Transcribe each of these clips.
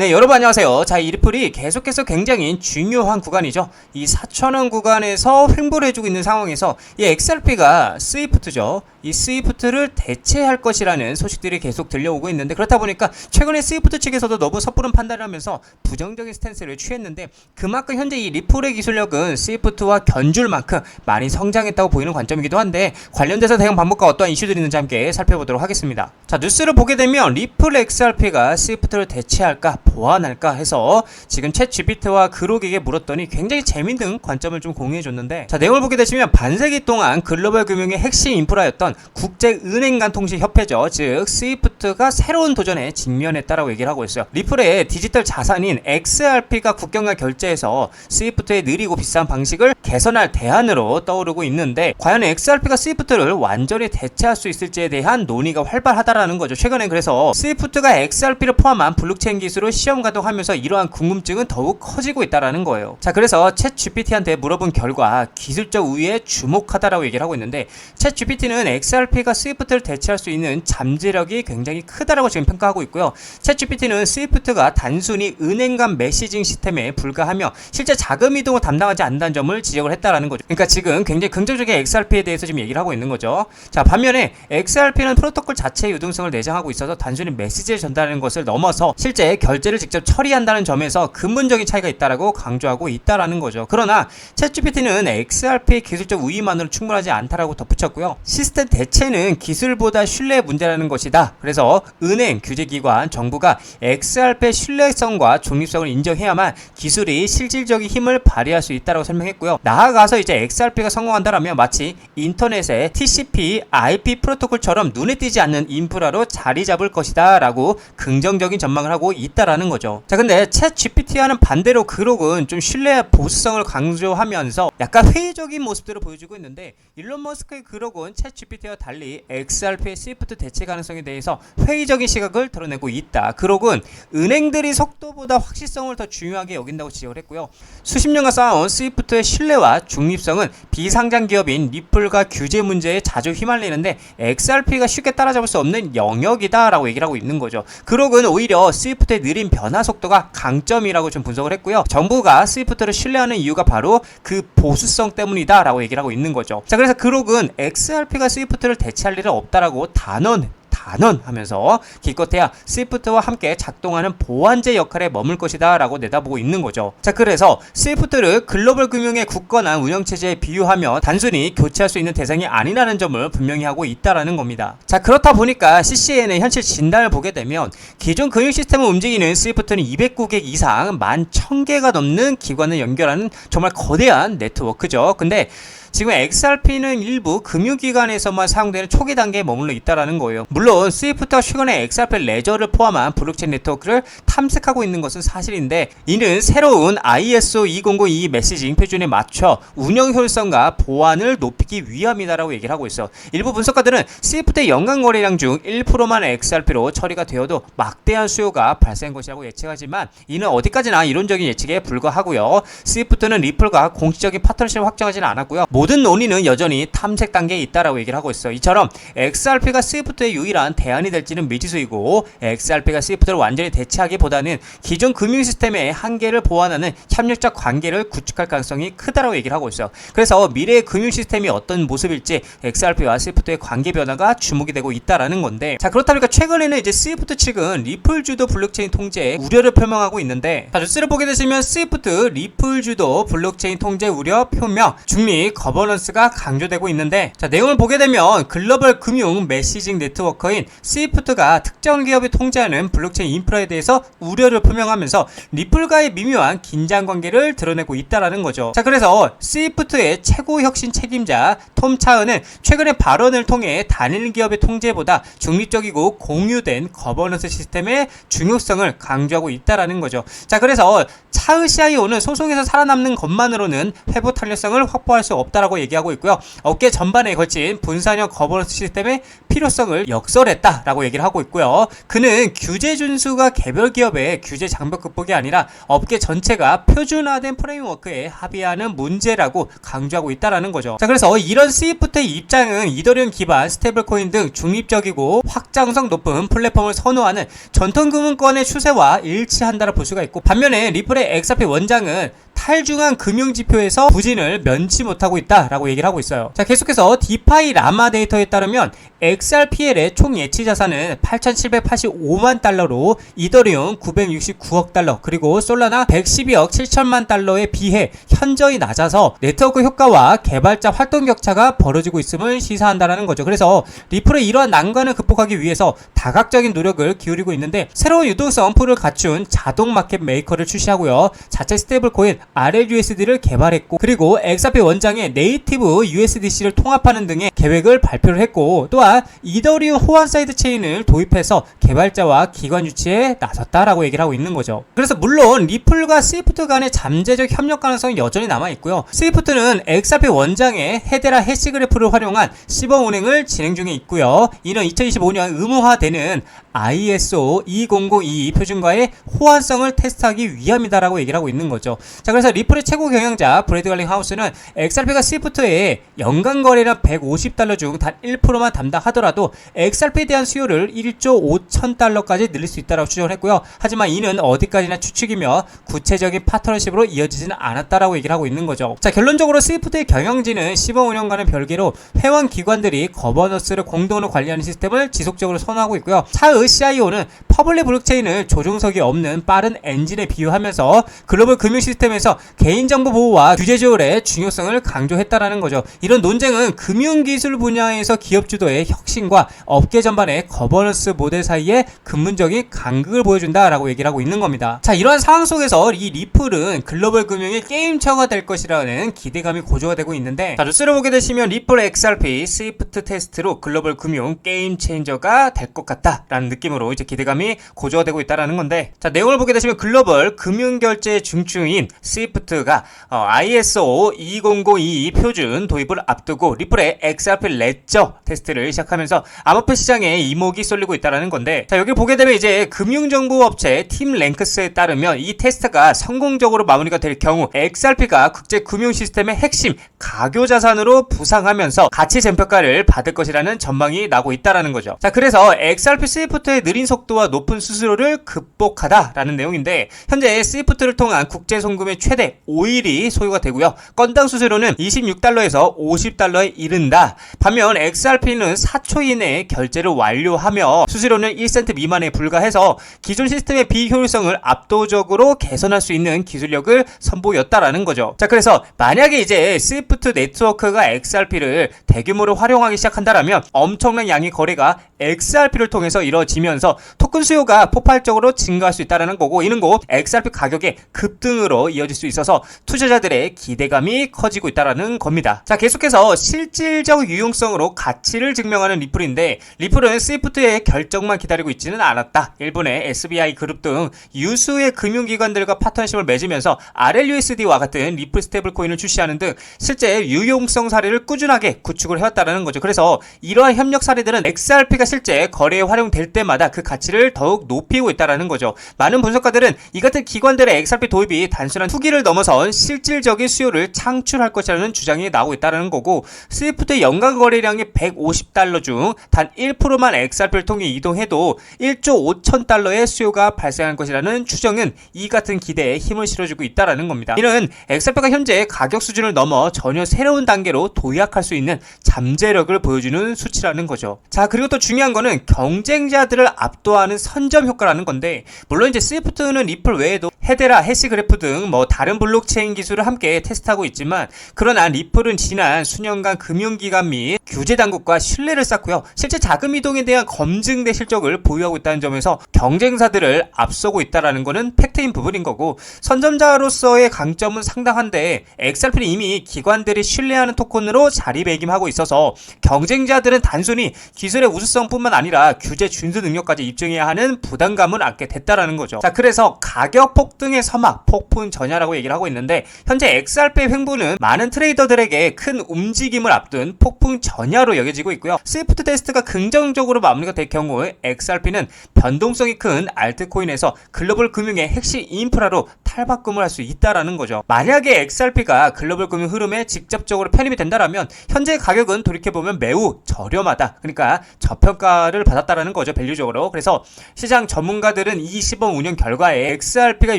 네, 여러분 안녕하세요. 자, 이 리플이 계속해서 굉장히 중요한 구간이죠. 이 4천원 구간에서 횡보를 해주고 있는 상황에서 이 XRP가 스위프트죠. 이 스위프트를 대체할 것이라는 소식들이 계속 들려오고 있는데 그렇다 보니까 최근에 스위프트 측에서도 너무 섣부른 판단을 하면서 부정적인 스탠스를 취했는데 그만큼 현재 이 리플의 기술력은 스위프트와 견줄 만큼 많이 성장했다고 보이는 관점이기도 한데 관련돼서 대응 방법과 어떠한 이슈들이 있는지 함께 살펴보도록 하겠습니다. 자, 뉴스를 보게 되면 리플 XRP가 스위프트를 대체할까 보완할까 해서 지금 챗 GPT와 그록에게 물었더니 굉장히 재밌는 관점을 좀 공유해줬는데 자 내용을 보게 되시면 반세기 동안 글로벌 금융의 핵심 인프라였던 국제은행 간 통신 협회죠. 즉 스위프트가 새로운 도전에 직면했다라고 얘기를 하고 있어요. 리플의 디지털 자산인 XRP가 국경 간 결제에서 스위프트의 느리고 비싼 방식을 개선할 대안으로 떠오르고 있는데 과연 XRP가 스위프트를 완전히 대체할 수 있을지에 대한 논의가 활발하다라는 거죠. 최근에 그래서 스위프트가 XRP를 포함한 블록체인 기술을 시험 가동하면서 이러한 궁금증은 더욱 커지고 있다라는 거예요. 자, 그래서 챗 GPT한테 물어본 결과 기술적 우위에 주목하다라고 얘기를 하고 있는데 챗 GPT는 XRP가 스위프트를 대체할 수 있는 잠재력이 굉장히 크다라고 지금 평가하고 있고요. 챗 GPT는 스위프트가 단순히 은행 간 메시징 시스템에 불과하며 실제 자금 이동을 담당하지 않는다는 점을 지적을 했다라는 거죠. 그러니까 지금 굉장히 긍정적인 XRP에 대해서 지금 얘기를 하고 있는 거죠. 자, 반면에 XRP는 프로토콜 자체의 유동성을 내장하고 있어서 단순히 메시지를 전달하는 것을 넘어서 실제 결 제를 직접 처리한다는 점에서 근본적인 차이가 있다라고 강조하고 있다라는 거죠. 그러나 챗GPT는 XRP의 기술적 우위만으로 충분하지 않다라고 덧붙였고요. 시스템 대체는 기술보다 신뢰 문제라는 것이다. 그래서 은행, 규제기관, 정부가 XRP의 신뢰성과 중립성을 인정해야만 기술이 실질적인 힘을 발휘할 수 있다라고 설명했고요. 나아가서 이제 XRP가 성공한다라면 마치 인터넷의 TCP, IP 프로토콜처럼 눈에 띄지 않는 인프라로 자리 잡을 것이다라고 긍정적인 전망을 하고 있다라 는 거죠. 자, 근데 챗 GPT와는 반대로 그록은 좀 신뢰 보수성을 강조하면서 약간 회의적인 모습들을 보여주고 있는데 일론 머스크의 그록은 챗 GPT와 달리 XRP의 스위프트 대체 가능성에 대해서 회의적인 시각을 드러내고 있다. 그록은 은행들이 속도보다 확실성을 더 중요하게 여긴다고 지적을 했고요. 수십 년간 쌓아온 스위프트의 신뢰와 중립성은 비상장 기업인 리플과 규제 문제에 자주 휘말리는데 XRP가 쉽게 따라잡을 수 없는 영역이다라고 얘기를 하고 있는 거죠. 그록은 오히려 스위프트의 느린 변화 속도가 강점이라고 좀 분석을 했고요. 정부가 스위프트를 신뢰하는 이유가 바로 그 보수성 때문이다라고 얘기를 하고 있는 거죠. 자, 그래서 그록은 XRP가 스위프트를 대체할 일은 없다라고 단언 단언하면서 기껏해야 스위프트와 함께 작동하는 보완제 역할에 머물 것이다 라고 내다보고 있는 거죠. 자 그래서 스위프트를 글로벌 금융의 굳건한 운영체제에 비유하며 단순히 교체할 수 있는 대상이 아니라는 점을 분명히 하고 있다라는 겁니다. 자 그렇다 보니까 CCN의 현실 진단을 보게 되면 기존 금융 시스템을 움직이는 스위프트는 209개 이상 11,000개가 넘는 기관을 연결하는 정말 거대한 네트워크죠. 근데 지금 XRP는 일부 금융기관에서만 사용되는 초기 단계에 머물러 있다라는 거예요. 물론 스위프트가 최근에 XRP 레저를 포함한 블록체인 네트워크를 탐색하고 있는 것은 사실인데 이는 새로운 ISO 2002 메시징 표준에 맞춰 운영 효율성과 보안을 높이기 위함이다라고 얘기를 하고 있어. 일부 분석가들은 스위프트의 연간 거래량 중 1%만 XRP로 처리가 되어도 막대한 수요가 발생한 것이라고 예측하지만 이는 어디까지나 이론적인 예측에 불과하고요. 스위프트는 리플과 공식적인 파트너십을 확정하지는 않았고요. 모든 논의는 여전히 탐색 단계에 있다라고 얘기를 하고 있어. 이처럼 XRP가 스위프트의 유일한 대안이 될지는 미지수이고 XRP가 스위프트를 완전히 대체하기보다는 기존 금융 시스템의 한계를 보완하는 협력적 관계를 구축할 가능성이 크다라고 얘기를 하고 있어요. 그래서 미래의 금융 시스템이 어떤 모습일지 XRP와 스위프트의 관계 변화가 주목이 되고 있다라는 건데 자 그렇다 보니까 최근에는 이제 스위프트 측은 리플 주도 블록체인 통제에 우려를 표명하고 있는데 자 뉴스를 보게 되시면 스위프트 리플 주도 블록체인 통제 우려 표명 중립 거버넌스가 강조되고 있는데 자 내용을 보게 되면 글로벌 금융 메시징 네트워크인 스위프트가 특정 기업이 통제하는 블록체인 인프라에 대해서 우려를 표명하면서 리플과의 미묘한 긴장 관계를 드러내고 있다라는 거죠. 자 그래서 스위프트의 최고 혁신 책임자 톰 차은은 최근의 발언을 통해 단일 기업의 통제보다 중립적이고 공유된 거버넌스 시스템의 중요성을 강조하고 있다라는 거죠. 자 그래서 차으시아이오는 소송에서 살아남는 것만으로는 회복 탄력성을 확보할 수 없다. 있었다라고 얘기하고 있고요. 업계 전반에 걸친 분산형 거버넌스 시스템의 필요성을 역설했다라고 얘기를 하고 있고요. 그는 규제 준수가 개별 기업의 규제 장벽 극복이 아니라 업계 전체가 표준화된 프레임워크에 합의하는 문제라고 강조하고 있다라는 거죠. 자, 그래서 이런 스위프트의 입장은 이더리움 기반 스테이블 코인 등 중립적이고 확장성 높은 플랫폼을 선호하는 전통 금융권의 추세와 일치한다라 볼 수가 있고 반면에 리플의 XRP 원장은 탈중앙 금융지표에서 부진을 면치 못하고 있다라고 얘기를 하고 있어요. 자, 계속해서 디파이 라마 데이터에 따르면 XRPL의 총 예치 자산은 8,785만 달러로 이더리움 969억 달러 그리고 솔라나 112억 7천만 달러에 비해 현저히 낮아서 네트워크 효과와 개발자 활동 격차가 벌어지고 있음을 시사한다라는 거죠. 그래서 리플의 이러한 난관을 극복하기 위해서 다각적인 노력을 기울이고 있는데 새로운 유동성 풀을 갖춘 자동 마켓 메이커를 출시하고요. 자체 스테이블 코인 RLUSD를 개발했고 그리고 XRP 원장의 네이티브 USDC를 통합하는 등의 계획을 발표를 했고 또한 이더리움 호환 사이드 체인을 도입해서 개발자와 기관 유치에 나섰다라고 얘기를 하고 있는 거죠. 그래서 물론 리플과 스위프트 간의 잠재적 협력 가능성이 여전히 남아 있고요. 스위프트는 XRP 원장의 헤데라 해시 그래프를 활용한 시범 운행을 진행 중에 있고요. 이는 2025년 의무화되는 ISO 20022 표준과의 호환성을 테스트하기 위함이다라고 얘기를 하고 있는 거죠. 자, 그래서 리플의 최고 경영자 브래드 갈링 하우스는 XRP가 스위프트의 연간 거래량 150달러 중 단 1%만 담당하더라도 XRP에 대한 수요를 1조 5천 달러까지 늘릴 수 있다고 추정을 했고요. 하지만 이는 어디까지나 추측이며 구체적인 파트너십으로 이어지지는 않았다라고 얘기를 하고 있는 거죠. 자, 결론적으로 스위프트의 경영진은 시범 운영과는 별개로 회원 기관들이 거버넌스를 공동으로 관리하는 시스템을 지속적으로 선호하고 있고요. 차의 CIO는 퍼블릭 블록체인을 조종석이 없는 빠른 엔진에 비유하면서 글로벌 금융 시스템에서 개인정보 보호와 규제 조율의 중요성을 강조했다라는 거죠. 이런 논쟁은 금융기술 분야에서 기업 주도의 혁신과 업계 전반의 거버넌스 모델 사이에 근본적인 간극을 보여준다라고 얘기를 하고 있는 겁니다. 자, 이러한 상황 속에서 이 리플은 글로벌 금융의 게임처가 될 것이라는 기대감이 고조가 되고 있는데 자, 뉴스를 보게 되시면 리플 XRP 스위프트 테스트로 글로벌 금융 게임 체인저가 될 것 같다라는 느낌으로 이제 기대감이 고조가 되고 있다라는 건데 자, 내용을 보게 되시면 글로벌 금융 결제 중추인 스위프트 가 어, ISO 20022 표준 도입을 앞두고 리플의 XRP 레저 테스트를 시작하면서 암호화 시장에 이목이 쏠리고 있다라는 건데 자 여기 보게 되면 이제 금융정보업체 팀 랭크스에 따르면 이 테스트가 성공적으로 마무리가 될 경우 XRP가 국제 금융 시스템의 핵심 가교 자산으로 부상하면서 가치 쟁평가를 받을 것이라는 전망이 나고 있다라는 거죠. 자 그래서 XRP 스위프트의 느린 속도와 높은 수수료를 극복하다라는 내용인데 현재 스위프트를 통한 국제 송금의 최대 5일이 소요가 되고요. 건당 수수료는 26달러에서 50달러에 이른다. 반면 XRP는 4초 이내에 결제를 완료하며 수수료는 1센트 미만에 불과해서 기존 시스템의 비효율성을 압도적으로 개선할 수 있는 기술력을 선보였다라는 거죠. 자, 그래서 만약에 이제 스위프트 네트워크가 XRP를 대규모로 활용하기 시작한다라면 엄청난 양의 거래가 XRP를 통해서 이루어지면서 토큰 수요가 폭발적으로 증가할 수 있다는 거고 이는 곧 XRP 가격의 급등으로 이어질 수 있어서 투자자들의 기대감이 커지고 있다는 겁니다. 자 계속해서 실질적 유용성으로 가치를 증명하는 리플인데 리플은 스위프트의 결정만 기다리고 있지는 않았다. 일본의 SBI 그룹 등 유수의 금융기관들과 파트너십을 맺으면서 RLUSD와 같은 리플 스테이블 코인을 출시하는 등 실제 유용성 사례를 꾸준하게 구축을 해왔다는 거죠. 그래서 이러한 협력 사례들은 XRP가 실제 거래에 활용될 때마다 그 가치를 더욱 높이고 있다는 거죠. 많은 분석가들은 이 같은 기관들의 XRP 도입이 단순한 투기 를 넘어선 실질적인 수요를 창출할 것이라는 주장이 나오고 있다는 거고 스위프트의 연간 거래량이 150달러 중 단 1%만 XRP를 통해 이동해도 1조 5천 달러의 수요가 발생할 것이라는 추정은 이 같은 기대에 힘을 실어주고 있다는 겁니다. 이는 XRP가 현재 가격 수준을 넘어 전혀 새로운 단계로 도약할 수 있는 잠재력을 보여주는 수치라는 거죠. 자 그리고 또 중요한 거는 경쟁자들을 압도하는 선점 효과라는 건데 물론 이제 스위프트는 리플 외에도 헤데라, 해시그래프 등뭐 다른 블록체인 기술을 함께 테스트하고 있지만 그러나 리플은 지난 수년간 금융기관 및 규제 당국과 신뢰를 쌓고요. 실제 자금 이동에 대한 검증된 실적을 보유하고 있다는 점에서 경쟁사들을 앞서고 있다라는 것은 팩트인 부분인 거고 선점자로서의 강점은 상당한데 XRP는 이미 기관들이 신뢰하는 토큰으로 자리매김하고 있어서 경쟁자들은 단순히 기술의 우수성뿐만 아니라 규제 준수 능력까지 입증해야 하는 부담감을 안게 됐다라는 거죠. 자, 그래서 가격 폭등의 서막, 폭풍 전야라고 얘기를 하고 있는데 현재 XRP 횡보는 많은 트레이더들에게 큰 움직임을 앞둔 폭풍 전야로 여겨지고 있고요. 스위프트 테스트가 긍정적으로 마무리가 될 경우 XRP는 변동성이 큰 알트코인에서 글로벌 금융의 핵심 인프라로 탈바꿈을 할 수 있다라는 거죠. 만약에 XRP가 글로벌 금융 흐름에 직접적으로 편입이 된다라면 현재 가격은 돌이켜보면 매우 저렴하다. 그러니까 저평가를 받았다라는 거죠. 밸류적으로. 그래서 시장 전문가들은 이 시범 운영 결과에 XRP가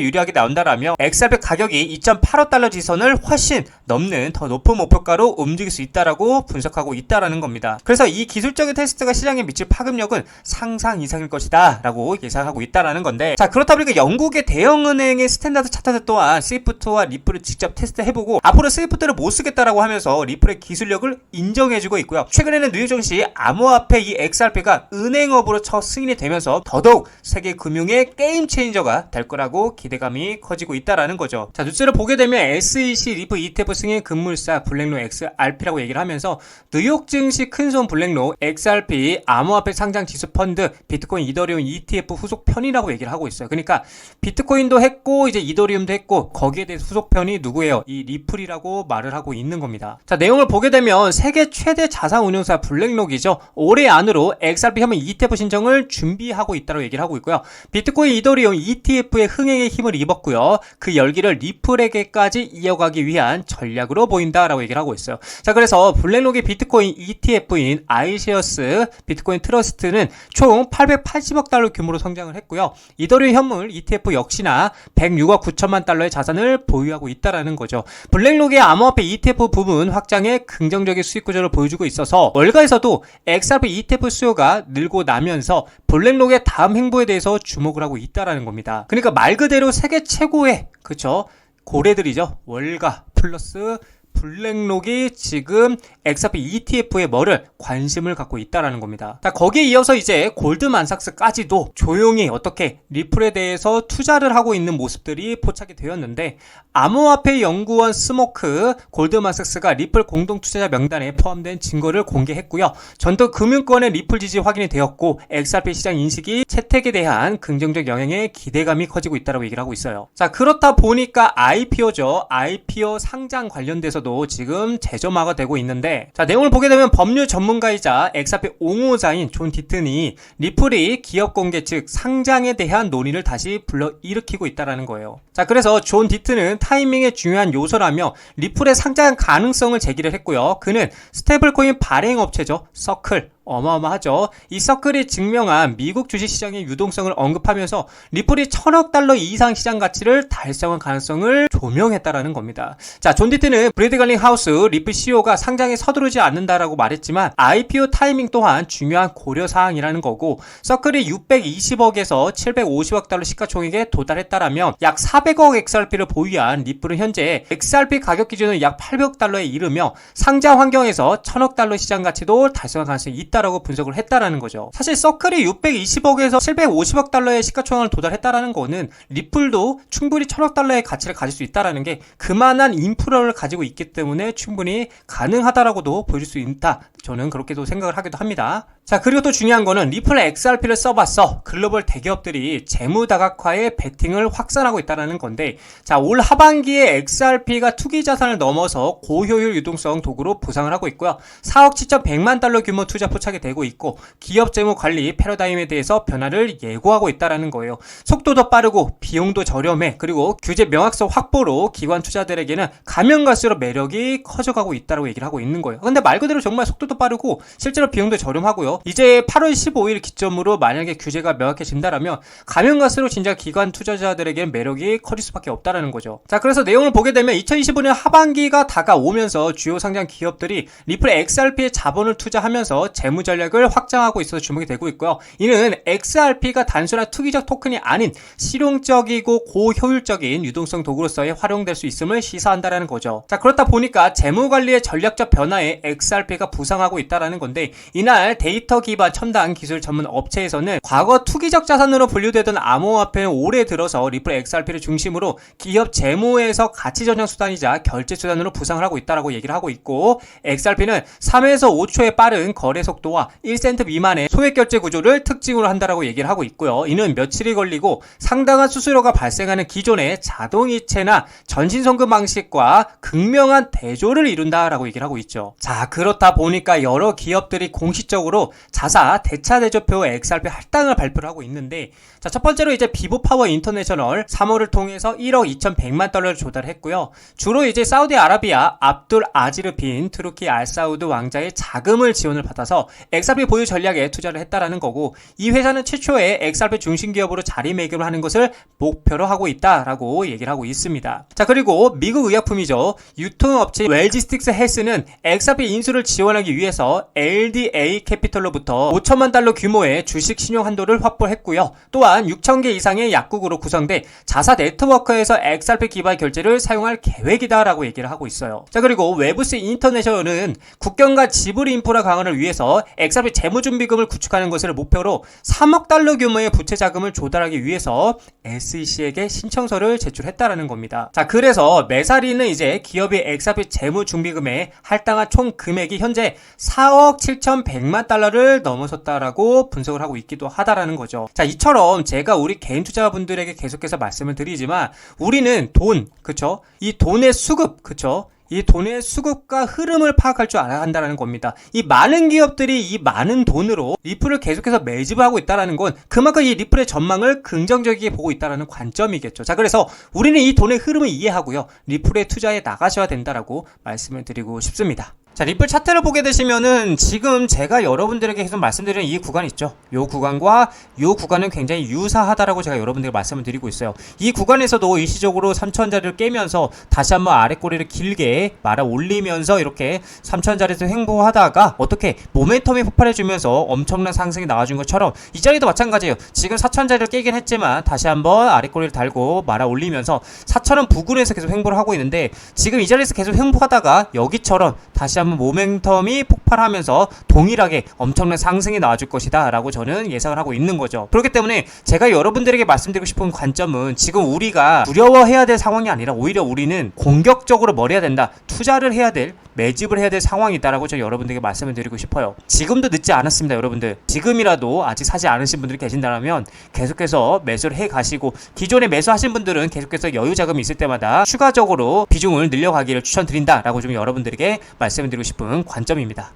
유리하게 나온다라면 XRP 가격이 2.85달러 지선을 훨씬 넘는 더 높은 목표가로 움직일 수 있다라고 분석하고 있다라는 겁니다. 그래서 이 기술적인 테스트가 시장에 미칠 파급력은 상상 이상일 것이다라고 예상하고 있다라는 건데 자 그렇다 보니까 영국의 대형 은행의 스탠다드 차트들 또한 스위프트와 리플을 직접 테스트해보고 앞으로 스위프트를 못 쓰겠다라고 하면서 리플의 기술력을 인정해주고 있고요. 최근에는 뉴욕 증시 암호화폐 이 XRP가 은행업으로 첫 승인이 되면서 더더욱 세계 금융의 게임 체인저가 될 거라고 기대감이 커지고 있다라는 거죠. 자 뉴스를 보게 되면 SEC 리프 ETF 승인 금물사 블랙로 XRP라고 얘기를 하면서 뉴욕 증시 큰손 블랙로 XRP 암호화폐 상장 지수 펀드 비트코인 이더리움 ETF 후속 편이라고 얘기를 하고 있어요. 그러니까 비트코인도 했고 이제 이더리움도 했고 거기에 대해서 후속 편이 누구예요? 이 리플이라고 말을 하고 있는 겁니다. 자 내용을 보게 되면 세계 최대 자산 운용사 블랙록이죠. 올해 안으로 XRP 혐의 ETF 신청을 준비하고 있다고 얘기를 하고 있고요. 비트코인 이더리움 ETF의 흥행에 힘을 입었고요. 그 열기를 리플에게까지 이어가기 위한 전략으로 보인다라고 얘기를 하고 있어요. 자 그래서 블랙록의 비트코인 ETF인 아이시어스 비트코인 트러스트는 총 880억 달러 규모로 성장을 했고요. 이더리움 현물 ETF 역시나 106억 9천만 달러의 자산을 보유하고 있다라는 거죠. 블랙록의 암호화폐 ETF 부분 확장에 긍정적인 수익 구조를 보여주고 있어서 월가에서도 XRP ETF 수요가 늘고 나면서 블랙록의 다음 행보에 대해서 주목을 하고 있다라는 겁니다. 그러니까 말 그대로 세계 최고의 그쵸 고래들이죠. 월가 플러스 블랙록이 지금 XRP ETF에 뭐를 관심을 갖고 있다라는 겁니다. 자, 거기에 이어서 이제 골드만삭스까지도 조용히 어떻게 리플에 대해서 투자를 하고 있는 모습들이 포착이 되었는데 암호화폐 연구원 스모크 골드만삭스가 리플 공동 투자자 명단에 포함된 증거를 공개했고요. 전도 금융권의 리플 지지 확인이 되었고 XRP 시장 인식이 채택에 대한 긍정적 영향에 기대감이 커지고 있다고 얘기를 하고 있어요. 자, 그렇다 보니까 IPO죠. IPO 상장 관련돼서 도 지금 재점화가 되고 있는데 자, 내용을 보게 되면 법률 전문가이자 XRP 옹호자인 존 디튼이 리플이 기업 공개 즉 상장에 대한 논의를 다시 불러 일으키고 있다라는 거예요. 자, 그래서 존 디튼은 타이밍의 중요한 요소라며 리플의 상장 가능성을 제기를 했고요. 그는 스테이블코인 발행 업체죠. 서클 어마어마하죠. 이 서클이 증명한 미국 주식시장의 유동성을 언급하면서 리플이 천억 달러 이상 시장 가치를 달성할 가능성을 조명했다라는 겁니다. 자, 존 디트는 브래드 갈링 하우스 리플 CEO가 상장에 서두르지 않는다라고 말했지만 IPO 타이밍 또한 중요한 고려 사항이라는 거고 서클이 620억에서 750억 달러 시가총액에 도달했다라면 약 400억 XRP를 보유한 리플은 현재 XRP 가격 기준은 약 800억 달러에 이르며 상장 환경에서 천억 달러 시장 가치도 달성할 가능성이 있다. 있다라고 분석을 했다라는 거죠. 사실 서클이 620억에서 750억 달러의 시가총액을 도달했다라는 거는 리플도 충분히 천억 달러의 가치를 가질 수 있다라는 게 그만한 인프라를 가지고 있기 때문에 충분히 가능하다라고도 보여줄 수 있다. 저는 그렇게도 생각을 하기도 합니다. 자, 그리고 또 중요한 거는 리플 XRP를 써봤어. 글로벌 대기업들이 재무 다각화에 베팅을 확산하고 있다는 건데, 자, 올 하반기에 XRP가 투기 자산을 넘어서 고효율 유동성 도구로 부상을 하고 있고요. 4억 7,100만 달러 규모 투자 포착이 되고 있고, 기업 재무 관리 패러다임에 대해서 변화를 예고하고 있다는 거예요. 속도도 빠르고, 비용도 저렴해, 그리고 규제 명확성 확보로 기관 투자들에게는 가면 갈수록 매력이 커져가고 있다고 얘기를 하고 있는 거예요. 근데 말 그대로 정말 속도도 빠르고, 실제로 비용도 저렴하고요. 이제 8월 15일 기점으로 만약에 규제가 명확해진다라면 가면 갈수록 진짜 기관 투자자들에게 매력이 커질 수밖에 없다라는 거죠. 자, 그래서 내용을 보게 되면 2025년 하반기가 다가오면서 주요 상장 기업들이 리플 XRP에 자본을 투자하면서 재무 전략을 확장하고 있어서 주목이 되고 있고요. 이는 XRP가 단순한 투기적 토큰이 아닌 실용적이고 고효율적인 유동성 도구로서의 활용될 수 있음을 시사한다라는 거죠. 자, 그렇다 보니까 재무 관리의 전략적 변화에 XRP가 부상할 전망하고 있다라는 건데 이날 데이터 기반 첨단 기술 전문 업체에서는 과거 투기적 자산으로 분류되던 암호화폐는 올해 들어서 리플 XRP를 중심으로 기업 재무에서 가치 전형 수단이자 결제 수단으로 부상을 하고 있다라고 얘기를 하고 있고 XRP는 3에서 5초의 빠른 거래 속도와 1센트 미만의 소액 결제 구조를 특징으로 한다라고 얘기를 하고 있고요. 이는 며칠이 걸리고 상당한 수수료가 발생하는 기존의 자동이체나 전신송금 방식과 극명한 대조를 이룬다라고 얘기를 하고 있죠. 자, 그렇다 보니까 여러 기업들이 공식적으로 자사 대차 대조표 XRP 할당을 발표를 하고 있는데 자, 첫 번째로 이제 비보 파워 인터내셔널 3호를 통해서 1억 2,100만 달러를 조달했고요. 주로 이제 사우디아라비아 압둘 아지르 빈 투르키 알사우드 왕자의 자금을 지원을 받아서 XRP 보유 전략에 투자를 했다라는 거고 이 회사는 최초의 XRP 중심 기업으로 자리매김을 하는 것을 목표로 하고 있다라고 얘기를 하고 있습니다. 자, 그리고 미국 의약품이죠. 유통업체 웰지스틱스 헬스는 XRP 인수를 지원하기 위해 서 LDA 캐피털로부터 5천만 달러 규모의 주식 신용 한도를 확보했고요. 또한 6천 개 이상의 약국으로 구성돼 자사 네트워크에서 XRP 기반 결제를 사용할 계획이다라고 얘기를 하고 있어요. 자, 그리고 웨브스 인터내셔널은 국경과 지불 인프라 강화를 위해서 XRP 재무준비금을 구축하는 것을 목표로 3억 달러 규모의 부채 자금을 조달하기 위해서 SEC에게 신청서를 제출했다라는 겁니다. 자, 그래서 메사리는 이제 기업이 XRP 재무준비금에 할당한 총 금액이 현재 4억 7,100만 달러를 넘어섰다라고 분석을 하고 있기도 하다라는 거죠. 자, 이처럼 제가 우리 개인 투자분들에게 계속해서 말씀을 드리지만 우리는 돈, 그쵸? 이 돈의 수급, 그쵸? 이 돈의 수급과 흐름을 파악할 줄 알아야 한다는 겁니다. 이 많은 기업들이 이 많은 돈으로 리플을 계속해서 매집하고 있다는 건 그만큼 이 리플의 전망을 긍정적이게 보고 있다는 관점이겠죠. 자, 그래서 우리는 이 돈의 흐름을 이해하고요. 리플에 투자해 나가셔야 된다라고 말씀을 드리고 싶습니다. 자, 리플 차트를 보게 되시면은 지금 제가 여러분들에게 계속 말씀드리는 이 구간 있죠. 요 구간과 요 구간은 굉장히 유사하다라고 제가 여러분들에게 말씀을 드리고 있어요. 이 구간에서도 일시적으로 3천자리를 깨면서 다시 한번 아래 꼬리를 길게 말아 올리면서 이렇게 3천자리에서 횡보하다가 어떻게 모멘텀이 폭발해주면서 엄청난 상승이 나와준 것처럼 이 자리도 마찬가지예요. 지금 4천자리를 깨긴 했지만 다시 한번 아래 꼬리를 달고 말아 올리면서 4천원 부근에서 계속 횡보를 하고 있는데 지금 이 자리에서 계속 횡보하다가 여기처럼 다시 한번 모멘텀이 폭발하면서 동일하게 엄청난 상승이 나와줄 것이다 라고 저는 예상을 하고 있는 거죠. 그렇기 때문에 제가 여러분들에게 말씀드리고 싶은 관점은 지금 우리가 두려워해야 될 상황이 아니라 오히려 우리는 공격적으로 뭘 해야 된다 투자를 해야 될 매집을 해야 될 상황이다라고 저 여러분들에게 말씀을 드리고 싶어요 지금도 늦지 않았습니다 여러분들 지금이라도 아직 사지 않으신 분들이 계신다면 계속해서 매수를 해 가시고 기존에 매수하신 분들은 계속해서 여유 자금이 있을 때마다 추가적으로 비중을 늘려가기를 추천드린다라고 좀 여러분들에게 말씀을 드리고 싶은 관점입니다.